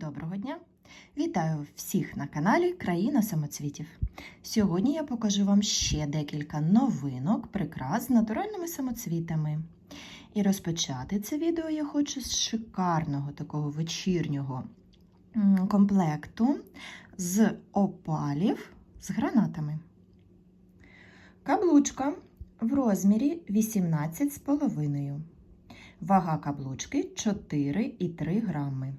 Доброго дня! Вітаю всіх на каналі Країна самоцвітів. Сьогодні я покажу вам ще декілька новинок, прикрас з натуральними самоцвітами. І розпочати це відео я хочу з шикарного такого вечірнього комплекту з опалів з гранатами. Каблучка в розмірі 18,5. Вага каблучки 4,3 грами.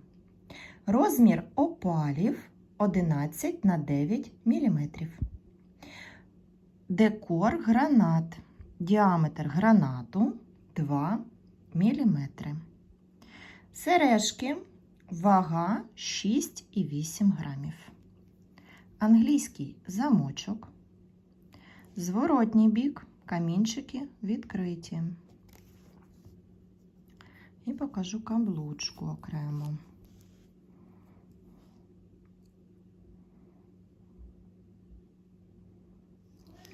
Розмір опалів 11 на 9 мм. Декор гранат. Діаметр гранату 2 мм. Сережки вага 6,8 грамів. Англійський замочок. Зворотній бік камінчики відкриті. І покажу каблучку окремо.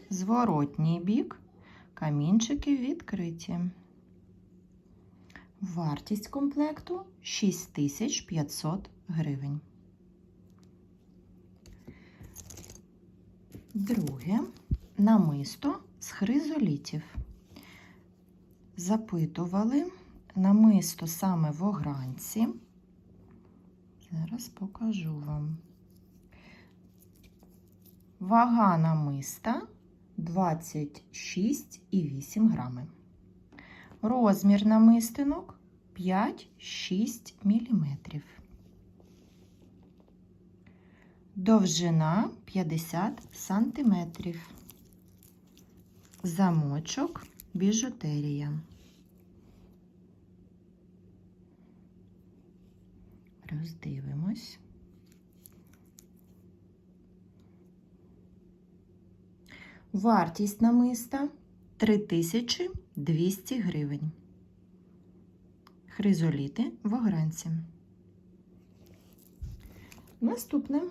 Зворотній бік, камінчики відкриті. Вартість комплекту 6500 гривень. Друге намисто з хризолітів. Запитували намисто саме в огранці. Зараз покажу вам. Вага намиста 26,8 грами. Розмір намистинок 5-6 мм. Довжина 50 см. Замочок біжутерія. Роздивимось. Вартість намиста 3200 гривень. Хризоліти в огранці. Наступне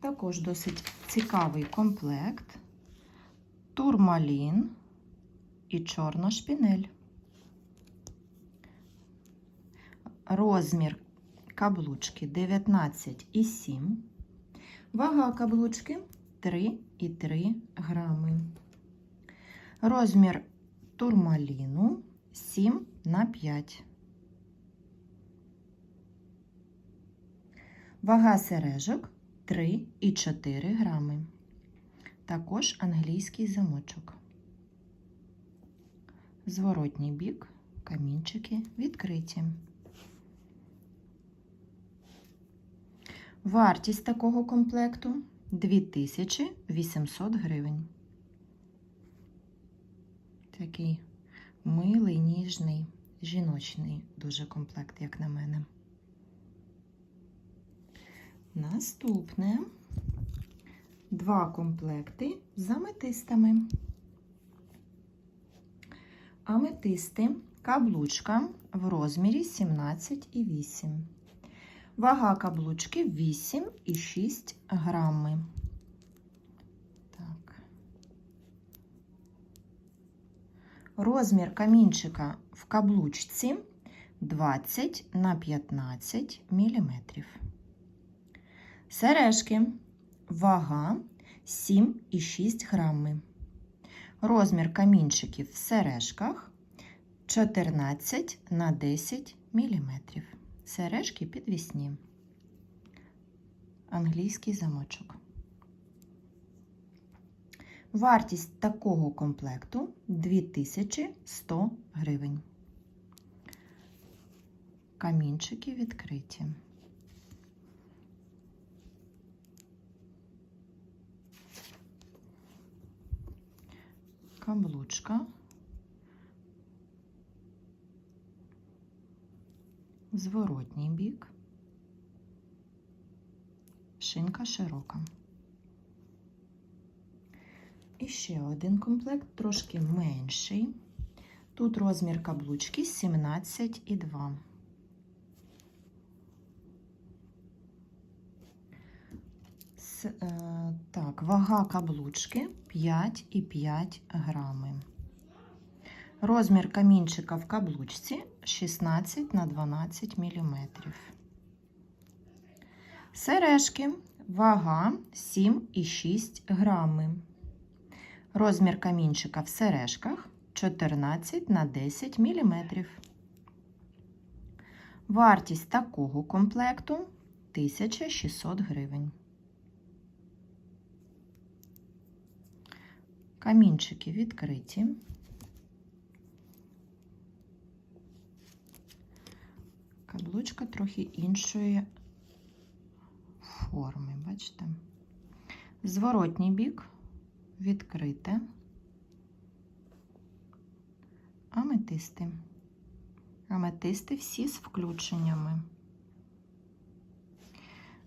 також досить цікавий комплект. Турмалін і чорна шпінель. Розмір каблучки 19,7. Вага каблучки 3,3 грами. Розмір турмаліну 7 на 5. Вага сережок 3,4 грами. Також англійський замочок. Зворотній бік, камінчики відкриті. Вартість такого комплекту 2800 гривень. Такий милий, ніжний, жіночний дуже комплект, як на мене. Наступне два комплекти з аметистами. Аметисти каблучка в розмірі 17,8. Вага каблучки 8,6 грами. Так. Розмір камінчика в каблучці 20 на 15 мм. Сережки. Вага 7,6 грами. Розмір камінчиків в сережках 14 на 10 мм. Сережки підвісні. Англійський замочок. Вартість такого комплекту 2100 гривень. Камінчики відкриті. Каблучка. Зворотній бік. Шинка широка. І ще один комплект, трошки менший. Тут розмір каблучки 17,2. Е, так, вага каблучки 5,5 грами. Розмір камінчика в каблучці 16 на 12 мм. Сережки. Вага 7,6 грами. Розмір камінчика в сережках 14 на 10 мм. Вартість такого комплекту 1600 гривень. Камінчики відкриті. Каблучка трохи іншої форми, бачите? Зворотній бік відкрите. Аметисти. Аметисти всі з включеннями.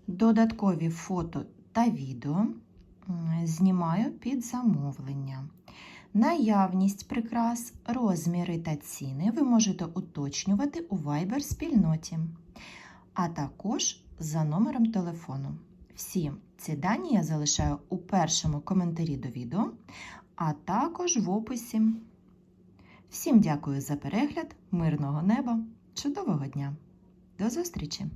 Додаткові фото та відео знімаю під замовлення. Наявність прикрас, розміри та ціни ви можете уточнювати у Viber спільноті, а також за номером телефону. Всі ці дані я залишаю у першому коментарі до відео, а також в описі. Всім дякую за перегляд, мирного неба, чудового дня! До зустрічі!